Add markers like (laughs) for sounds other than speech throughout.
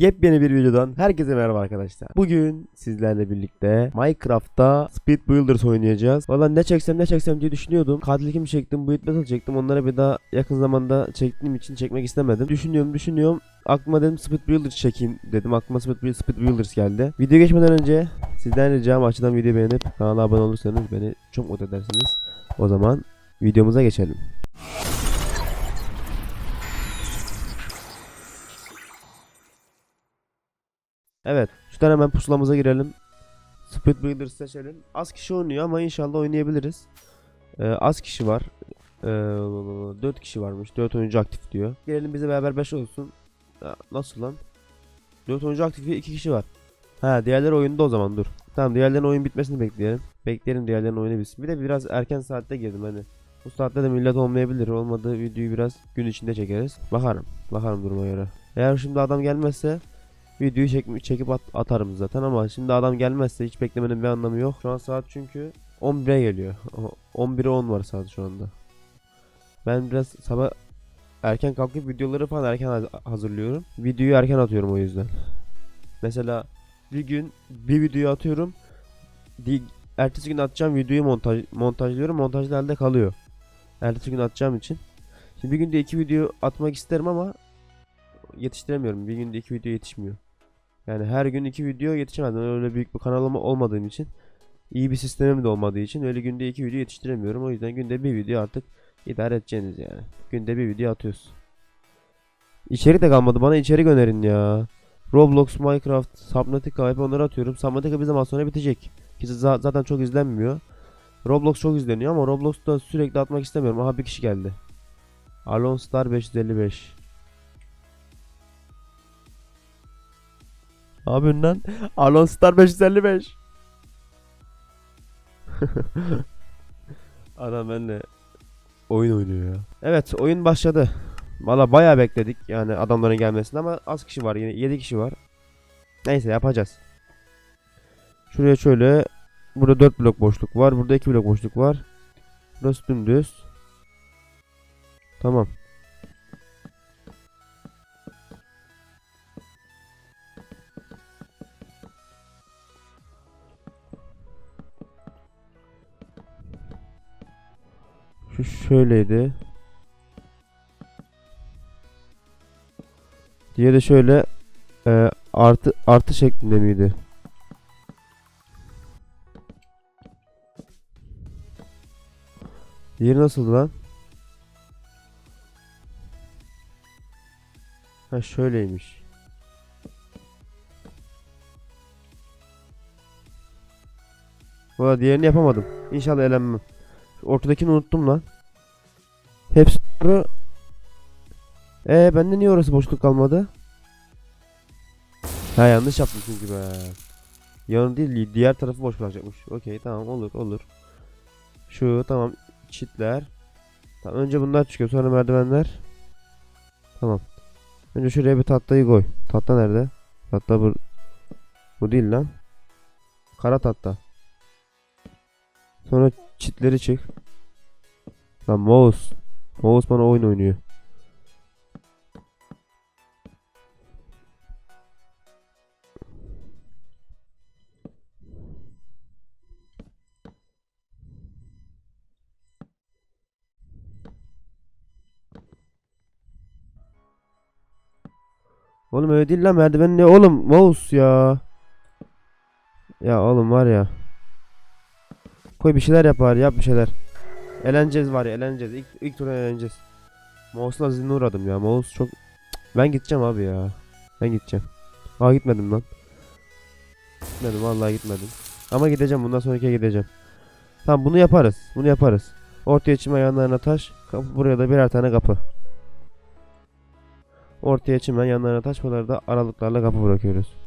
Yepyeni bir videodan herkese merhaba arkadaşlar. Bugün sizlerle birlikte Minecraft'ta Speed Builders oynayacağız. Valla ne çeksem ne çeksem diye düşünüyordum. Katil kim çektim, Build Battle çektim. Onları bir daha yakın zamanda çektiğim için çekmek istemedim. Düşünüyorum düşünüyorum. Aklıma dedim Speed Builders çekeyim dedim. Aklıma Speed Builders geldi. Video geçmeden önce sizden ricam açıdan videoyu beğenip kanala abone olursanız beni çok mutlu edersiniz. O zaman videomuza geçelim. Evet. Şuradan hemen pusulamıza girelim. Speed Builders seçelim. Az kişi oynuyor ama inşallah oynayabiliriz. Ee, az kişi var. Ee, 4 kişi varmış. 4 oyuncu aktif diyor. Gelelim bize beraber 5 olsun. Nasıl lan? 4 oyuncu aktif diyor 2 kişi var. Ha diğerleri oyunda o zaman dur. Tamam diğerlerinin oyun bitmesini bekleyelim. Bekleyelim diğerlerinin oyunu bitsin. Bir de biraz erken saatte girdim hani. Bu saatte de millet olmayabilir. Olmadığı videoyu biraz gün içinde çekeriz. Bakarım. Bakarım duruma göre. Eğer şimdi adam gelmezse videoyu çek çekip at- atarım zaten ama şimdi adam gelmezse hiç beklemenin bir anlamı yok. Şu an saat çünkü 11'e geliyor. O- 11'e 10 var saat şu anda. Ben biraz sabah erken kalkıp videoları falan erken haz- hazırlıyorum. Videoyu erken atıyorum o yüzden. Mesela bir gün bir video atıyorum. Ertesi gün atacağım videoyu montaj montajlıyorum. Montajlı halde kalıyor. Ertesi gün atacağım için. Şimdi bir günde iki video atmak isterim ama yetiştiremiyorum. Bir günde iki video yetişmiyor. Yani her gün iki video yetişemem. Ben Öyle büyük bir kanalım olmadığım için iyi bir sistemim de olmadığı için öyle günde iki video yetiştiremiyorum. O yüzden günde bir video artık idare edeceğiniz yani. Günde bir video atıyoruz. İçerik de kalmadı. Bana içerik önerin ya. Roblox, Minecraft, Subnautica hep onları atıyorum. Subnautica bir zaman sonra bitecek. Ki za- zaten çok izlenmiyor. Roblox çok izleniyor ama Roblox'ta sürekli atmak istemiyorum. Aha bir kişi geldi. Alon Star 555. Abi önden Alon Star 555. (laughs) Adam benimle oyun oynuyor ya. Evet oyun başladı. Valla bayağı bekledik yani adamların gelmesini ama az kişi var yine 7 kişi var. Neyse yapacağız. Şuraya şöyle burada 4 blok boşluk var. Burada 2 blok boşluk var. Burası dümdüz. Tamam. Şu şöyleydi. Diğeri de şöyle e, artı artı şeklinde miydi? Diğeri nasıl lan? Ha şöyleymiş. Valla diğerini yapamadım. İnşallah elenmem. Ortadakini unuttum lan. Hepsi doğru. Ee bende niye orası boşluk kalmadı? Ha yanlış yaptım çünkü be. Yanı değil diğer tarafı boş bırakacakmış. Okey tamam olur olur. Şu tamam çitler. Tamam önce bunlar çıkıyor sonra merdivenler. Tamam. Önce şuraya bir tahtayı koy. Tahta nerede? Tahta bu bu değil lan. Kara tahta. Sonra çitleri çık. Lan mouse. Mouse bana oyun oynuyor. Oğlum öyle değil lan merdiven ne oğlum mouse ya. Ya oğlum var ya. Koy bir şeyler yap bari yap bir şeyler. Eleneceğiz var ya eleneceğiz. İlk, ilk turda eleneceğiz. Mouse'la ziline uğradım ya. Mouse çok... Ben gideceğim abi ya. Ben gideceğim. Aa gitmedim lan. Gitmedim vallahi gitmedim. Ama gideceğim bundan sonraki gideceğim. Tamam bunu yaparız. Bunu yaparız. Ortaya çim yanlarına taş. Kapı buraya da birer tane kapı. Ortaya çimen yanlarına taş buraları da aralıklarla kapı bırakıyoruz.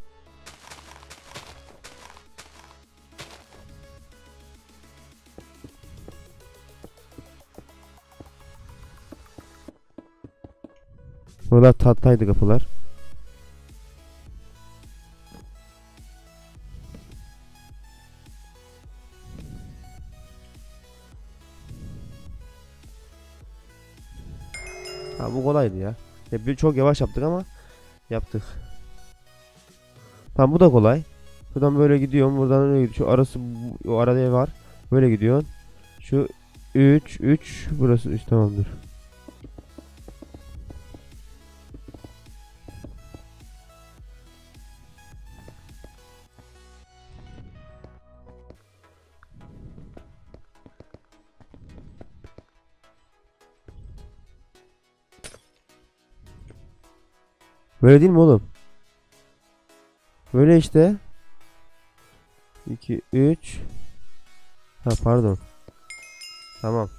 Buralar tahtaydı kapılar. Ha bu kolaydı ya. ya bir çok yavaş yaptık ama yaptık. Tamam bu da kolay. Şuradan böyle gidiyorum. Buradan öyle gidiyor. Şu arası o arada var. Böyle gidiyorsun. Şu 3 3 burası 3 tamamdır. Böyle değil mi oğlum? Böyle işte. 2 3 Ha pardon. Tamam.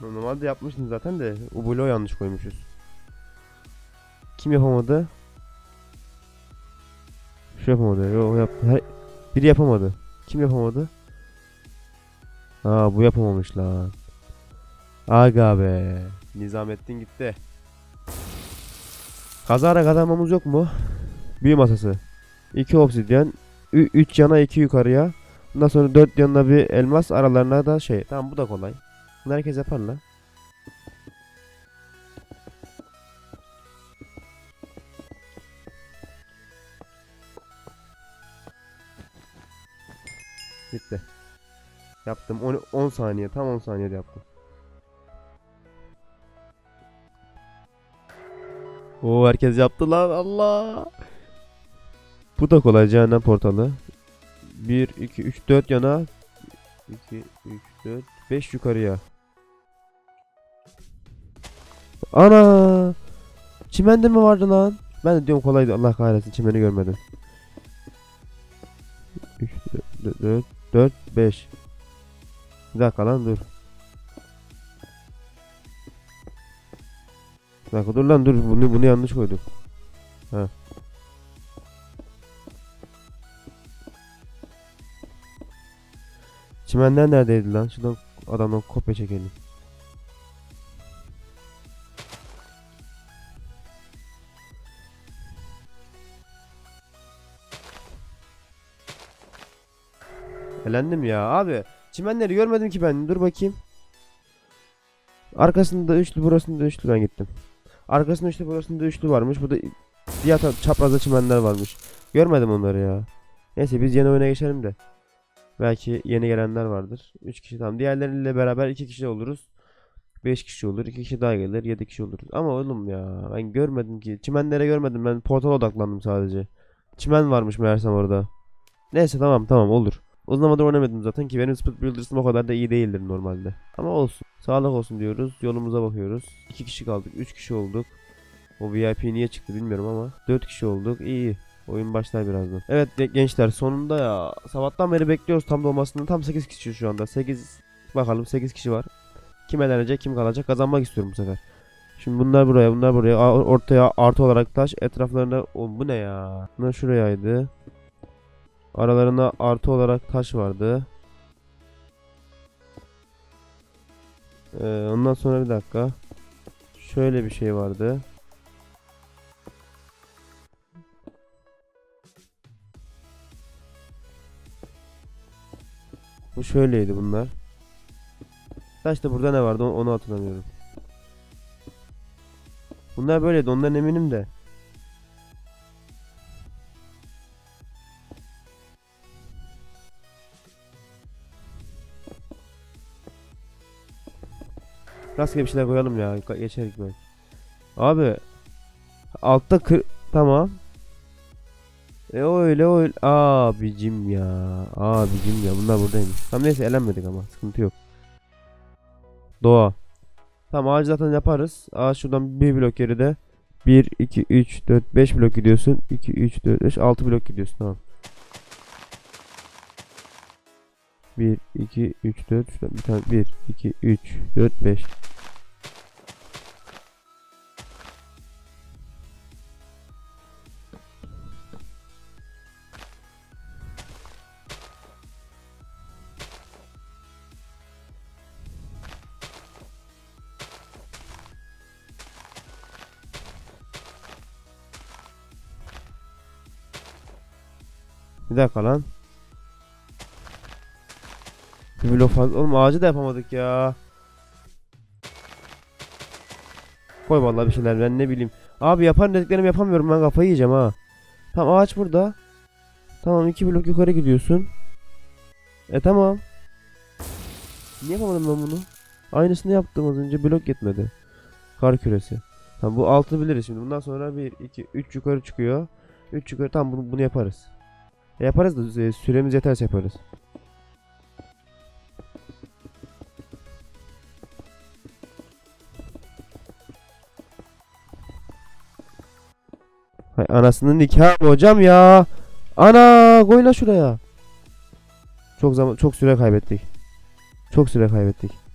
Normalde yapmıştım zaten de o yanlış koymuşuz. Kim yapamadı? Şu yapamadı. Yo, o yaptı. Her... Biri yapamadı. Kim yapamadı? Aa bu yapamamış lan. Aga be. Nizamettin gitti. Kazara kazanmamız yok mu? Büyü masası. 2 obsidyen. 3 yana 2 yukarıya. Ondan sonra 4 yanına bir elmas aralarına da şey. Tamam bu da kolay. Bunu herkes yapar lan. Bitti. Yaptım. 10, 10 saniye. Tam 10 saniyede yaptım. Oo herkes yaptı lan Allah. Bu da kolay cehennem portalı. 1 2 3 4 yana 2 3 4 5 yukarıya. Ana! Çimende mi vardı lan? Ben de diyorum kolaydı. Allah kahretsin çimeni görmedim. 3 4 4 4 5 Bir dakika lan dur. Bir dakika dur lan dur bunu bunu yanlış koydum. Ha. Çimenler neredeydi lan? Şuradan adamdan kopya çekelim. Elendim ya abi. Çimenleri görmedim ki ben. Dur bakayım. Arkasında üçlü burasında üçlü ben gittim. Arkasında üçlü burasında üçlü varmış. Burada diğer taraf- çaprazda çimenler varmış. Görmedim onları ya. Neyse biz yeni oyuna geçelim de. Belki yeni gelenler vardır. 3 kişi tamam. Diğerleriyle beraber 2 kişi oluruz. 5 kişi olur. 2 kişi daha gelir. 7 kişi oluruz. Ama oğlum ya ben görmedim ki. Çimenlere görmedim. Ben portala odaklandım sadece. Çimen varmış meğersem orada. Neyse tamam tamam olur. Uzun zamandır oynamadım zaten ki benim Speed Builders'ım o kadar da iyi değildir normalde. Ama olsun. Sağlık olsun diyoruz. Yolumuza bakıyoruz. 2 kişi kaldık. 3 kişi olduk. O VIP niye çıktı bilmiyorum ama. 4 kişi olduk. İyi. Oyun başlar birazdan. Evet gençler sonunda ya. Sabahtan beri bekliyoruz tam dolmasını. Tam 8 kişi şu anda. 8 bakalım 8 kişi var. Kim elenecek kim kalacak kazanmak istiyorum bu sefer. Şimdi bunlar buraya bunlar buraya ortaya artı olarak taş etraflarında o bu ne ya? Bunlar şurayaydı. Aralarına artı olarak taş vardı. Ee, ondan sonra bir dakika. Şöyle bir şey vardı. Bu şöyleydi bunlar. Taşta burada ne vardı onu hatırlamıyorum. Bunlar böyleydi ondan eminim de. Rastgele bir şeyler koyalım ya. Geçerik belki. Abi. Altta kır... Tamam. E öyle öyle. Abicim ya. Abicim ya. Bunlar buradaymış. Tamam neyse elenmedik ama. Sıkıntı yok. Doğa. Tamam ağacı zaten yaparız. Ağaç şuradan bir blok geride. 1, 2, 3, 4, 5 blok gidiyorsun. 2, 3, 4, 5, 6 blok gidiyorsun. Tamam. 1, 2, 3, 4, şuradan bir tane 1, 2, 3, 4, 5. Bir dakika lan. Bir fazla. Oğlum ağacı da yapamadık ya. Koy vallahi bir şeyler ben ne bileyim. Abi yapar dediklerimi yapamıyorum ben kafayı yiyeceğim ha. Tamam ağaç burada. Tamam iki blok yukarı gidiyorsun. E tamam. Niye yapamadım ben bunu? Aynısını yaptım az önce blok yetmedi. Kar küresi. Tamam bu altı biliriz şimdi. Bundan sonra 1, 2, 3 yukarı çıkıyor. 3 yukarı tamam bunu, bunu yaparız. E yaparız da e, süremiz yeterse yaparız. Anasının nikahı hocam ya. Ana koy la şuraya. Çok zaman çok süre kaybettik. Çok süre kaybettik.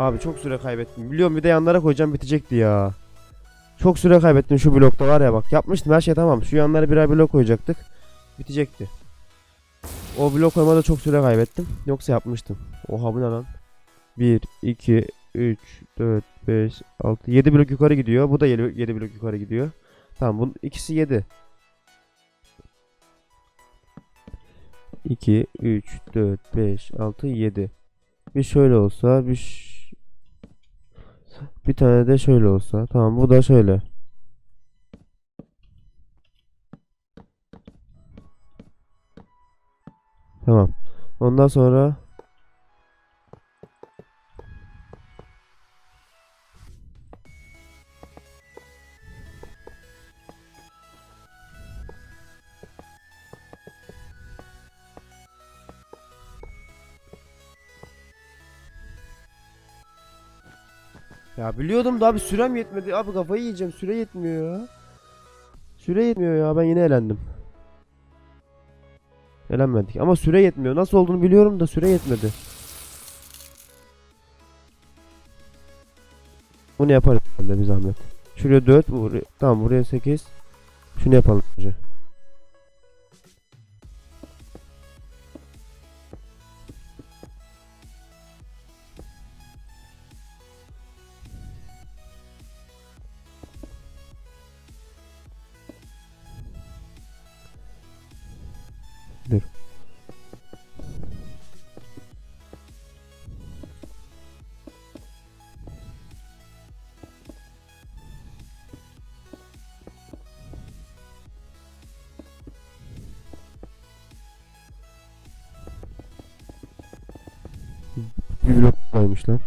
Abi çok süre kaybettim. Biliyorum bir de yanlara koyacağım bitecekti ya. Çok süre kaybettim şu blokta var ya bak. Yapmıştım her şey tamam. Şu yanlara birer blok koyacaktık. Bitecekti. O blok koymada çok süre kaybettim. Yoksa yapmıştım. Oha bu ne lan? 1, 2, 3, 4, 5, 6, 7 blok yukarı gidiyor. Bu da 7, 7 blok yukarı gidiyor. Tamam bunun ikisi 7. 2, 3, 4, 5, 6, 7. Bir şöyle olsa, bir bir tane de şöyle olsa. Tamam bu da şöyle. Tamam. Ondan sonra Ya biliyordum da abi sürem yetmedi. Abi kafayı yiyeceğim. Süre yetmiyor ya. Süre yetmiyor ya. Ben yine elendim. Elenmedik. Ama süre yetmiyor. Nasıl olduğunu biliyorum da süre yetmedi. Bunu yaparız herhalde bir zahmet. Şuraya 4. Buraya, tamam buraya 8. Şunu yapalım önce. Bir blok koymuş lan.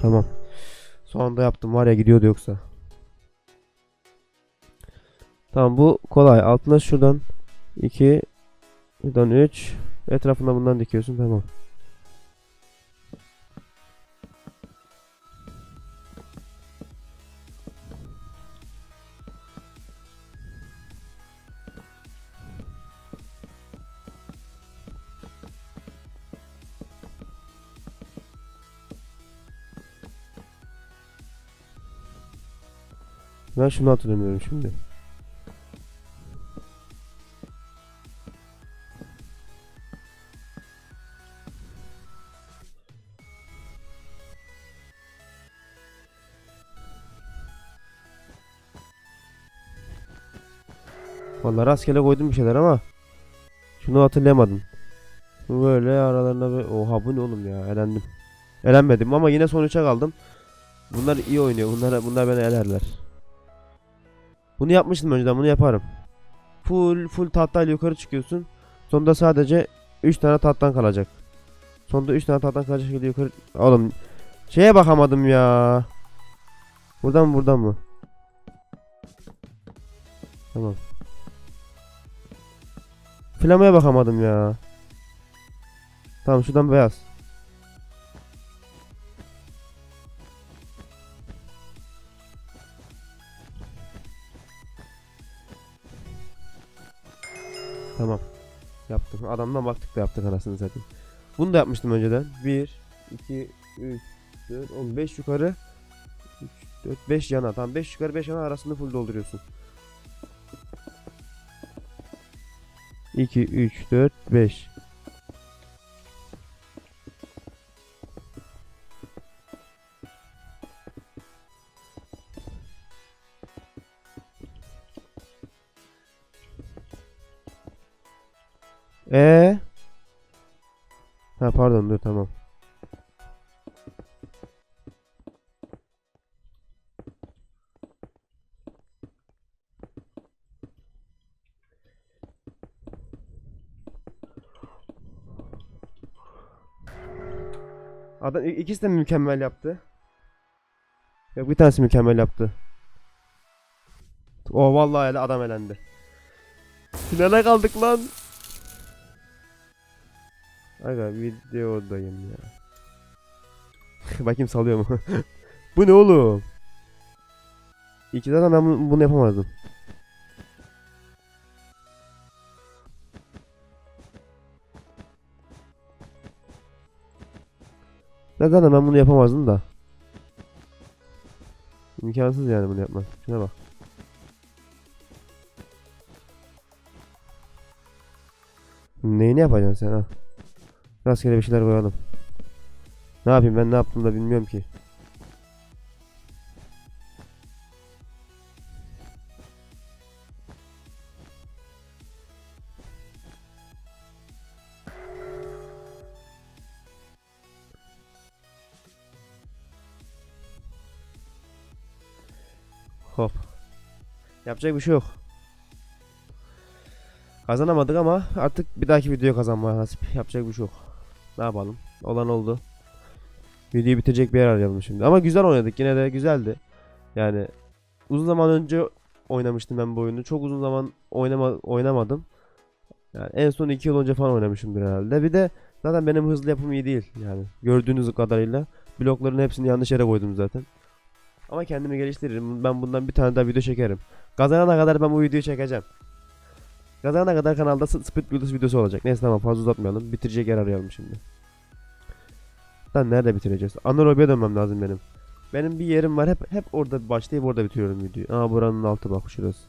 Tamam. Son anda yaptım var ya gidiyordu yoksa. Tamam bu kolay. Altına şuradan 2 buradan 3 etrafında bundan dikiyorsun tamam. Ben şunu hatırlamıyorum şimdi. Vallahi rastgele koydum bir şeyler ama şunu hatırlayamadım. Böyle aralarına bir... Oha bu ne oğlum ya elendim. Elenmedim ama yine son 3'e kaldım. Bunlar iyi oynuyor. Bunlar bunlar beni elerler. Bunu yapmıştım önceden bunu yaparım. Full full tahtayla yukarı çıkıyorsun. Sonunda sadece 3 tane tahttan kalacak. Sonunda 3 tane tahttan kalacak şekilde yukarı... Oğlum şeye bakamadım ya. Buradan mı buradan mı? Tamam. Flamaya bakamadım ya. Tamam şuradan beyaz. Tamam. Yaptım. Adamdan baktık da yaptık anasını zaten. Bunu da yapmıştım önceden. 1, 2, 3, 4, 15 yukarı. 3, 4, 5 yana. Tamam 5 yukarı 5 yana arasını full dolduruyorsun. 2, 3, 4, 5. Ee? Ha pardon dur tamam. Adam ikisi de mükemmel yaptı. Yok bir tanesi mükemmel yaptı. O vallahi ele adam elendi. Finale kaldık lan. Aga videodayım ya. (laughs) Bakayım salıyor mu? (laughs) Bu ne oğlum? İki tane ben bunu yapamazdım. Zaten ben bunu yapamazdım da. İmkansız yani bunu yapmak. Şuna bak. Neyini yapacaksın sen ha? Rastgele bir şeyler koyalım. Ne yapayım ben ne yaptım da bilmiyorum ki. Hop. Yapacak bir şey yok. Kazanamadık ama artık bir dahaki videoya kazanmaya nasip. Yapacak bir şey yok. Ne yapalım? Olan oldu. Videoyu bitirecek bir yer arayalım şimdi. Ama güzel oynadık. Yine de güzeldi. Yani uzun zaman önce oynamıştım ben bu oyunu. Çok uzun zaman oynama, oynamadım. Yani en son 2 yıl önce falan oynamışımdır herhalde. Bir de zaten benim hızlı yapım iyi değil. Yani gördüğünüz kadarıyla blokların hepsini yanlış yere koydum zaten. Ama kendimi geliştiririm. Ben bundan bir tane daha video çekerim. Kazanana kadar ben bu videoyu çekeceğim. Kazanana kadar kanalda Speed Builders videosu olacak. Neyse tamam fazla uzatmayalım. Bitirecek yer arayalım şimdi. Lan nerede bitireceğiz? Anaerobiye dönmem lazım benim. Benim bir yerim var. Hep hep orada başlayıp orada bitiriyorum videoyu. Aa buranın altı bak şurası.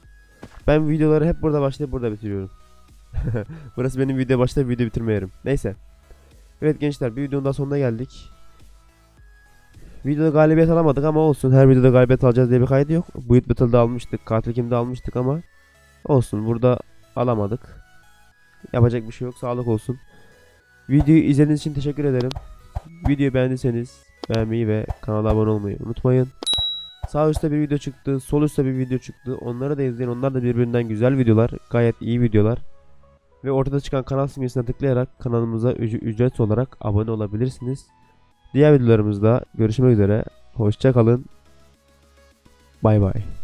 Ben videoları hep burada başlayıp burada bitiriyorum. (laughs) Burası benim video başlayıp video bitirme yerim. Neyse. Evet gençler bir videonun daha sonuna geldik. Videoda galibiyet alamadık ama olsun. Her videoda galibiyet alacağız diye bir kaydı yok. Build Battle'da almıştık. Katil kimde almıştık ama olsun. Burada alamadık. Yapacak bir şey yok. Sağlık olsun. Videoyu izlediğiniz için teşekkür ederim. Videoyu beğendiyseniz beğenmeyi ve kanala abone olmayı unutmayın. Sağ üstte bir video çıktı. Sol üstte bir video çıktı. Onları da izleyin. Onlar da birbirinden güzel videolar. Gayet iyi videolar. Ve ortada çıkan kanal simgesine tıklayarak kanalımıza üc- ücretsiz olarak abone olabilirsiniz. Diğer videolarımızda görüşmek üzere. Hoşça kalın. Bay bay.